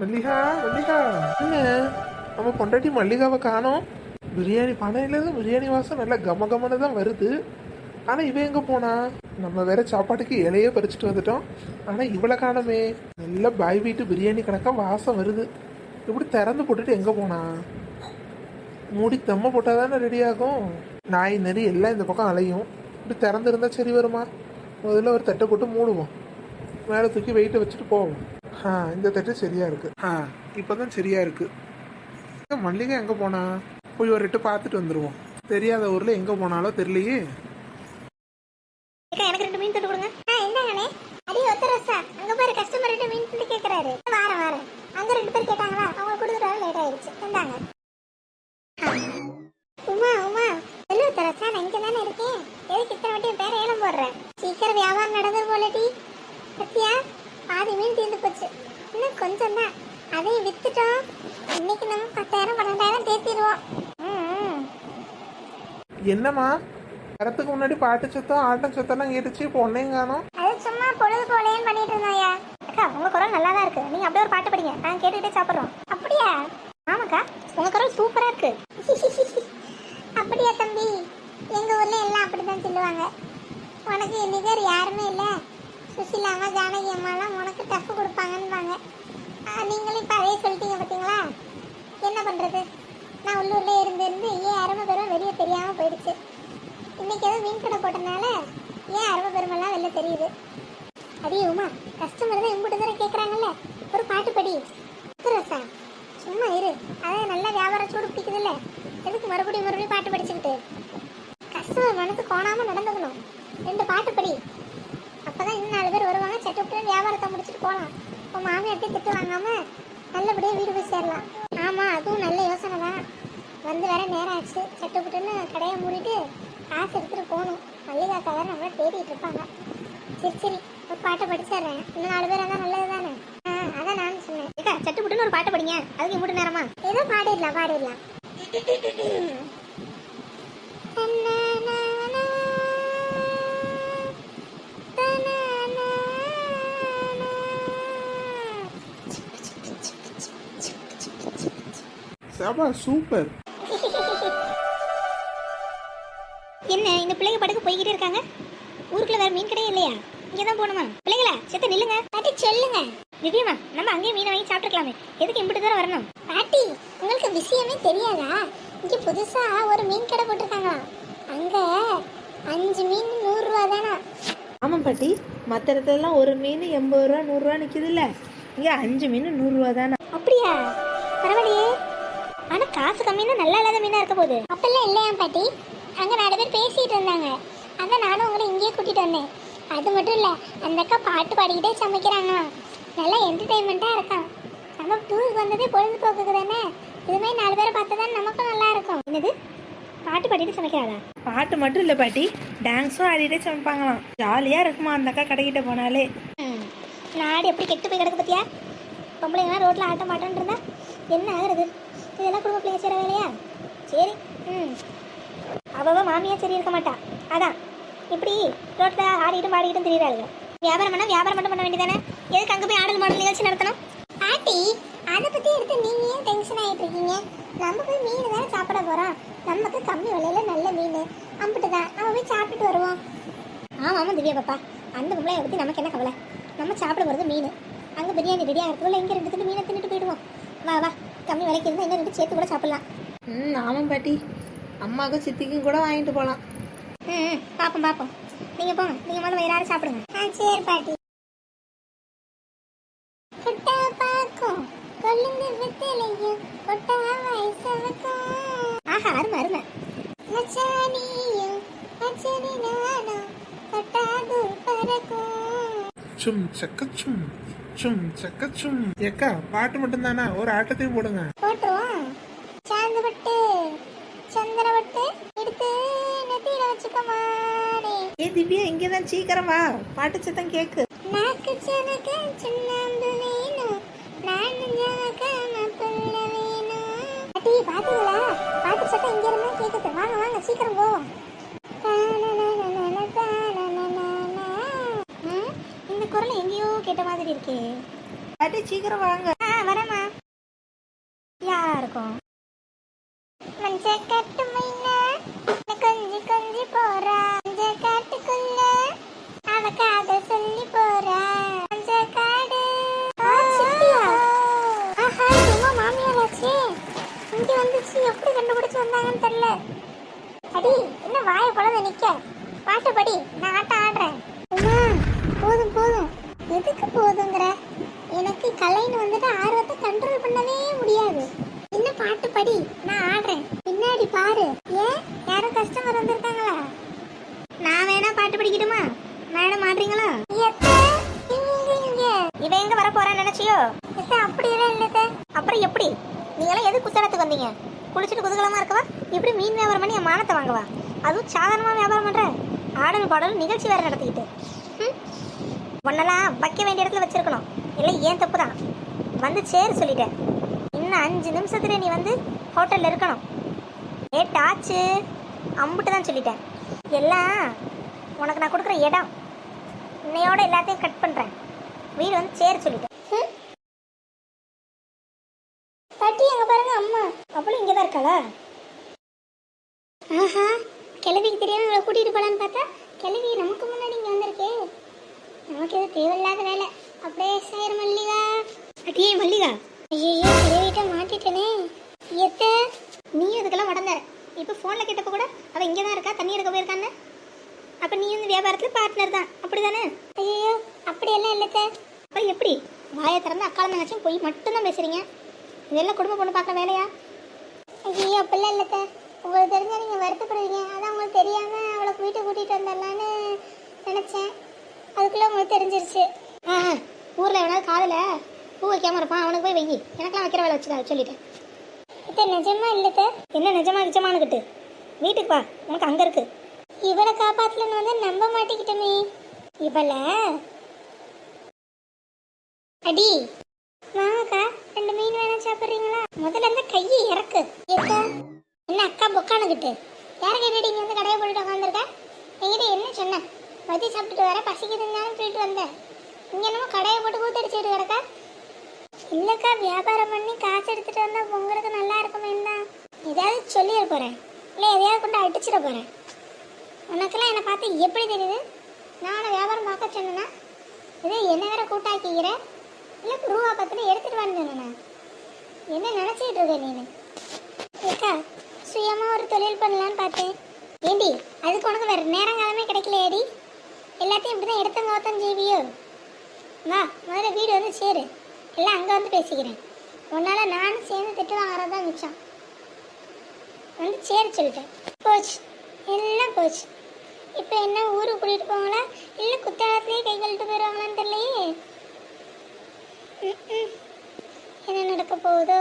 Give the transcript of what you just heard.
மல்லிகா மல்லிகா. என்ன நம்ம பொண்டாட்டி மல்லிகாவை காணோம். பிரியாணி பனையிலேருந்து பிரியாணி வாசம் நல்லா கம கமன்னு தான் வருது. ஆனால் இவன் எங்கே போனா? நம்ம வேற சாப்பாட்டுக்கு இலையே பறிச்சுட்டு வந்துட்டோம். ஆனால் இவளை காணோமே. நல்ல பாய் வீட்டு பிரியாணி கணக்கா வாசம் வருது. இப்படி திறந்து போட்டுட்டு எங்கே போனா? மூடி தம்ம போட்டால் தானே ரெடி ஆகும். நாய் நெறி எல்லாம் இந்த பக்கம் அலையும். இப்படி திறந்துருந்தா சரி வருமா? முதல்ல ஒரு தட்டை போட்டு மூடுவோம். மேலே தூக்கி வெயிட்டை வச்சுட்டு போவோம். ஆ இந்த தட்டு சரியா இருக்கு. ஆ இப்போதான் சரியா இருக்கு. இருக்குது மல்லிகை எங்கே போனா? போய் ஒரு ரெட்டு பார்த்துட்டு வந்துடுவோம் தெரியாத ஊரில் எங்கே போனாலோ தெரியலையே. எனக்கு ரெண்டு மீன் தட்டு கொடுங்க ஆ என்னங்கண்ணே அடி ஒத்த ரசா அங்க பாரு கஸ்டமர் ரெண்டு மீன் தொட்டு கேக்குறாரு வாரம் வாரம் அங்க ரெண்டு பேர் கேட்டாங்களா அவங்க கொடுத்துட்டு வர லேட் ஆயிடுச்சு இந்தாங்க ஆ. உமா உமா சொல்லு ஒத்த ரசா நான் இங்க தானே இருக்கேன் எதுக்கு இத்தனை வாட்டி என் பேரை ஏலம் போடுறேன் சீக்கிரம் வியாபாரம் நடந்தது போலடி சத்தியா பாதி மீன் தீர்ந்து போச்சு இன்னும் கொஞ்சம் தான். அதையும் வித்துட்டோம். இன்னைக்கு நம்ம பத்தாயிரம் பன்னெண்டாயிரம் தேத்திடுவோம். என்னம்மா? வரத்துக்கு முன்னாடி பாட்டு சத்தம் ஆட்டம் சத்தம்லாம் கேட்டுச்சு இப்போ ஒன்னையும் காணோம். அது சும்மா பொழுது போலேன்னு பண்ணிட்டு இருந்தோம்யா அக்கா உங்க குரல் நல்லா தான் இருக்கு. நீங்க அப்படியே ஒரு பாட்டு படிங்க. நாங்க கேட்டுக்கிட்டே சாப்பிடுறோம் அப்படியா ஆமாக்கா உங்க குரல் சூப்பரா இருக்கு அப்படியா தம்பி எங்க ஊர்ல எல்லாம் அப்படிதான் சொல்லுவாங்க உனக்கு நிகர் யாருமே இல்ல சுசிலா அம்மா ஜானகி அம்மாலாம் உனக்கு டஃப் கொடுப்பாங்கன்னுவாங்க ஆ, நீங்களும் இப்போ அதே சொல்லிட்டீங்க பார்த்தீங்களா என்ன பண்ணுறது நான் உள்ளூர்லேயே இருந்து இருந்து ஏன் அருமை பெருமை வெளியே தெரியாமல் போயிடுச்சு? இன்னைக்கு ஏதோ மீன் கடை போட்டனால ஏன் அருமை பெருமெல்லாம் வெளில தெரியுது? அடியே உமா கஸ்டமர் தான் இம்புட்டு தர கேட்குறாங்கல்ல ஒரு பாட்டு படி. ரசா சும்மா இரு. அதான் நல்ல வியாபாரம் சூடு பிடிக்குதுல்ல? எதுக்கு மறுபடியும் மறுபடியும் பாட்டு படிச்சுக்கிட்டு? கஸ்டமர் மனசு கோணாமல் நடந்துக்கணும். ரெண்டு பாட்டு படி அப்பதான் இன்னும் நாலு பேர் வருவாங்க சட்டு விட்டு வியாபாரத்தை முடிச்சுட்டு போகலாம் இப்போ மாமியார்ட்டே திட்டு வாங்காம நல்லபடியாக வீடு போய் சேரலாம். ஆமாம் அதுவும் நல்ல யோசனை தான். வந்து வேற நேரம் ஆச்சு. சட்டு புட்டுன்னு கடையை மூடிட்டு காசு எடுத்துட்டு போகணும். மல்லிகாக்கா வேற நம்மள தேடிட்டு இருப்பாங்க. சரி சரி ஒரு பாட்டை படிச்சிடுறேன். இன்னும் நாலு பேர் இருந்தால் நல்லது தானே? ஆ அதான் நானும் சொன்னேன். ஏக்கா சட்டு புட்டுன்னு ஒரு பாட்டு படிங்க. அதுக்கு மூட்டு நேரமா? ஏதோ பாடிடலாம் பாடிடலாம். சபா சூப்பர் என்ன இந்த பிள்ளைங்க படுக்க போய்கிட்டே இருக்காங்க? ஊருக்குள்ள வேற மீன் கடையே இல்லையா? இங்கே தான் போகணுமா? பிள்ளைங்களா செத்த நில்லுங்க. பாட்டி சொல்லுங்க. திவ்யமா நம்ம அங்கேயே மீனை வாங்கி சாப்பிட்டுக்கலாமே எதுக்கு இம்பிட்டு தூரம் வரணும்? பாட்டி உங்களுக்கு விஷயமே தெரியாதா? இங்க புதுசா ஒரு மீன் கடை போட்டிருக்காங்களாம். அங்க அஞ்சு மீன் நூறு ரூபா தானா? ஆமாம் பாட்டி மற்ற இடத்துலலாம் ஒரு மீன் எண்பது ரூபா நூறுரூவா நிற்கிதுல்ல இங்கே அஞ்சு மீன் நூறுரூவா தானே? அப்படியா? பரவாயில்லையே. ஆனா காசு கம்மின்னா நல்லா இல்லாத மீனா இருக்க போகுது. அப்பெல்லாம் இல்லையா பாட்டி? அங்க நாலு பேர் பேசிட்டு இருந்தாங்க. அதான் நானும் உங்களை இங்கேயே கூட்டிட்டு வந்தேன். அது மட்டும் இல்ல அந்த அக்கா பாட்டு பாடிக்கிட்டே சமைக்கிறாங்களாம். நல்லா என்டர்டைன்மெண்ட்டா இருக்கான். நம்ம டூருக்கு வந்ததே பொழுதுபோக்குக்கு தானே? இது மாதிரி நாலு பேரை பார்த்தா தான் நமக்கும் நல்லா இருக்கும். என்னது? பாட்டு பாடிட்டு சமைக்கிறாளா? பாட்டு மட்டும் இல்லை பாட்டி டான்ஸும் ஆடிட்டே சமைப்பாங்களாம். ஜாலியாக இருக்குமா அந்த அக்கா கடைக்கிட்ட போனாலே. நாடு எப்படி கெட்டு போய் கிடக்கு பத்தியா? பொம்பளைங்களாம் ரோட்ல ஆட்ட மாட்டேன்னு இருந்தா என்ன ஆகுறது? இதெல்லாம் குடும்ப பிள்ளைங்க செய்கிற வேலையா? சரி. ம். அவவ மாமியா சரி இருக்க மாட்டா. அதான். இப்படி ரோட்ல ஆடிட்டும் பாடிட்டும் திரியிறாளுங்க. வியாபாரம் பண்ணா வியாபாரம் மட்டும் பண்ண வேண்டியதானே? எதுக்கு அங்கே போய் ஆடல் மாடல் நிகழ்ச்சி நடத்தணும்? பாட்டி அதை பத்தி எடுத்து நீங்க ஏன் டென்ஷன் ஆயிட்டு இருக்கீங்க? நம்ம போய் மீன் தானே சாப்பிட போறோம். நமக்கு கம்மி விலையில நல்ல மீன். அம்பிட்டு தான். நம்ம போய் சாப்பிட்டுட்டு வருவோம். ஆமா ஆமா திவ்யா பாப்பா. அந்த பொம்பளைய பத்தி நமக்கு என்ன கவலை? நம்ம சாப்பிட போறது மீன். அங்க பிரியாணி ரெடியா இருக்குல்ல இங்க ரெண்டு மீனை தின்னுட்டு போயிடுவோம். வா வா. கம்மி விலைக்கு இருந்தா இன்னும் ரெண்டு சேர்த்து கூட சாப்பிடலாம். ம் ஆமாம் பாட்டி. அம்மாவுக்கும் சித்திக்கும் கூட வாங்கிட்டு போகலாம் ம் ம், பாப்போம் பாப்போம். நீங்க போங்க. நீங்க முதல்ல வயிறார சாப்பிடுங்க. ஆ சரி பாட்டி. குட்டா பாக்கும் கொள்ளுங்க வித்தலையும் கொட்டா வயசவக்கும் ஆஹா அருமை அருமை. மச்சானியும் மச்சனி நானும் கொட்டா தூள் பறக்கும். சும் சக்கச்சும் சும் சக்கச்சும். ஏக்கா பாட்டு மட்டும்தானா? ஒரு ஆட்டத்தையும் போடுங்க. போட்டுருவோம். சாந்தப்பட்டு சந்திரவட்டு எடுத்து நெத்தியில வச்சுக்க மாடே. ஏ திவ்யா இங்கே தான் சீக்கிரம் வா. பாட்டு சத்தம் கேக்கு. நாக்கு சனக்க சுண்ணாம்பு வேணும் நான் ஜனக்க மப்புள்ள வேணும் பாட்டி பாத்தீங்களா? பாட்டு சத்தம் இங்க இருந்தா கேக்குது. வாங்க வாங்க சீக்கிரம் போவோம். குரல் எங்கேயோ கேட்ட மாதிரி இருக்கே. பாட்டி சீக்கிரம் வாங்க. ஆ வரேம்மா. யாருக்கும்? மஞ்ச கட்டு மைனா கொஞ்சி கொஞ்சி போறா மஞ்ச காட்டுக்குள்ள அவ காத சொல்லி போறா. மஞ்ச காடு. ஆஹா உங்க மாமியாராச்சே இங்க வந்துச்சு எப்படி கண்டுபிடிச்சு வந்தாங்கன்னு தெரியல. அடி என்ன வாய குழந்தை நிக்க? பாட்டு படி நான் ஆட்டம் ஆடுறேன். போதும். போதும் எதுக்கு போதுங்கிற? எனக்கு கலைன்னு வந்துட்டு ஆர்வத்தை கண்ட்ரோல் பண்ணவே முடியாது. என்ன பாட்டு படி நான் ஆடுறேன். பின்னாடி பாரு. ஏன்? யாரும் கஸ்டமர் வந்திருக்காங்களா? நான் வேணா பாட்டு படிக்கட்டுமா? மேடம் ஆடுறீங்களா இவ எங்க வர போறான்னு நினைச்சியோ? அப்படி எல்லாம் இல்ல அப்புறம் எப்படி? நீங்களாம் எது குத்தனத்துக்கு வந்தீங்க? குளிச்சுட்டு குதூகலமா இருக்கவா? இப்படி மீன் வியாபாரம் பண்ணி என் மானத்தை வாங்குவா? அதுவும் சாதாரணமா வியாபாரம் பண்ற? ஆடல் பாடல் நிகழ்ச்சி வேற நடத்திக்கிட்டு. உன்னெல்லாம் வைக்க வேண்டிய இடத்துல வச்சிருக்கணும். இல்லை ஏன் தப்பு தான் வந்து சேர் சொல்லிட்டேன். இன்னும் அஞ்சு நிமிஷத்துல நீ வந்து ஹோட்டலில் இருக்கணும். லேட் ஆச்சு அம்புட்டு தான் சொல்லிட்டேன். எல்லாம் உனக்கு நான் கொடுக்குற இடம். இன்னையோட எல்லாத்தையும் கட் பண்ணுறேன் வீடு வந்து சேர் சொல்லிட்டேன். ம்? பாட்டி அங்கே பாருங்க அம்மா. அவளும் இங்கே தான் இருக்காளா? ஆஹா கிளவிக்கு தெரியாமல் இவளை போகலான்னு பார்த்தா கிளவி நமக்கு முன்னாடி இங்கே வந்திருக்கே. நமக்கு இது தேவையில்லாத வேலை. அப்படியே சேர் மல்லிகா. அட்டியே மல்லிகா. ஐயோ கிளவிட்ட மாட்டிட்டனே. எத்த நீ இதுக்கெல்லாம் உடந்தார இப்போ ஃபோனில் கேட்டப்போ கூட அவள் இங்கே தான் இருக்கா தண்ணி எடுக்க போயிருக்கான்னு. அப்போ நீ வந்து வியாபாரத்தில் பார்ட்னர் தான். அப்படி தானே ஐயோ அப்படியெல்லாம் இல்லைத்த அப்புறம் எப்படி? வாயை திறந்து அக்காலம் தங்கச்சும் போய் மட்டும்தான் பேசுறீங்க? இதெல்லாம் குடும்ப பொண்ணு பார்க்குற வேலையா? ஐயோ அப்படிலாம் இல்லைத்த உங்களுக்கு தெரிஞ்சா நீங்கள் வருத்தப்படுவீங்க. அதான் உங்களுக்கு தெரியாமல் அவளை வீட்டை கூட்டிகிட்டு வந்துடலான்னு நினச்சேன். அதுக்குள்ளே உங்களுக்கு தெரிஞ்சிருச்சு. ஆ ஊரில் எவனாவது காதில் பூ வைக்காம இருப்பான் அவனுக்கு போய் வை எனக்கெல்லாம் வைக்கிற வேலை வச்சுக்கா சொல்லிட்டேன். இது நிஜமா இல்லை சார் என்ன நிஜமா நிஜமானுக்கிட்டு வீட்டுக்கு வா உனக்கு அங்கே இருக்கு. இவளை காப்பாத்தலன்னு வந்து நம்ப மாட்டிக்கிட்டோமே. இவளை? அடி. வாங்கக்கா ரெண்டு மீன் வேணா சாப்பிட்றீங்களா? முதல்ல இந்த கையை இறக்கு. ஏக்கா என்ன அக்கா பொக்கானுக்கிட்டு யாரை கேட்டுட்டு இங்கே வந்து கடையை போட்டுட்டு உட்காந்துருக்க என்கிட்ட என்ன சொன்ன? வச்சு சாப்பிட்டுட்டு வர பசிக்குதுன்னு சொல்லிட்டு வந்தேன். இங்கே என்னமோ கடையை போட்டு கூத்தடிச்சுட்டு கிடக்கா. இல்லைக்கா வியாபாரம் பண்ணி காசு எடுத்துட்டு வந்தால் உங்களுக்கு நல்லா இருக்குமே தான். ஏதாவது சொல்லிட போகிறேன் இல்லை எதையாவது கொண்டு அடிச்சிட போகிறேன் உனக்கெல்லாம் என்னை பார்த்து எப்படி தெரியுது? நானும் வியாபாரம் பார்க்க சொன்னேன்னா இதே என்ன வேற கூட்டாக்கிக்கிறேன் இல்லை ரூபா பத்தில் எடுத்துகிட்டு வந்தேன் என்ன நினச்சிக்கிட்டு இருக்க நீ ஏக்கா சுயமாக ஒரு தொழில் பண்ணலான்னு பார்த்தேன். ஏண்டி அதுக்கு உனக்கு காலமே நேரங்காலமே ஏடி எல்லாத்தையும் இப்படி தான் எடுத்தங்க ஓத்தம் ஜீவியோ. வா முதல்ல வீடு வந்து சேரு. எல்லாம் அங்கே வந்து பேசிக்கிறேன். உன்னால் நானும் சேர்ந்து திட்டு வாங்குறது தான் மிச்சம். வந்து சேரு சொல்லிட்டேன். போச்சு. எல்லாம் போச்சு. இப்போ என்ன ஊருக்கு கூட்டிகிட்டு போவாங்களா? இல்லை குத்தாலத்துலேயே கை கழிட்டு போயிடுவாங்களான்னு தெரியலையே. என்ன நடக்க போகுதோ?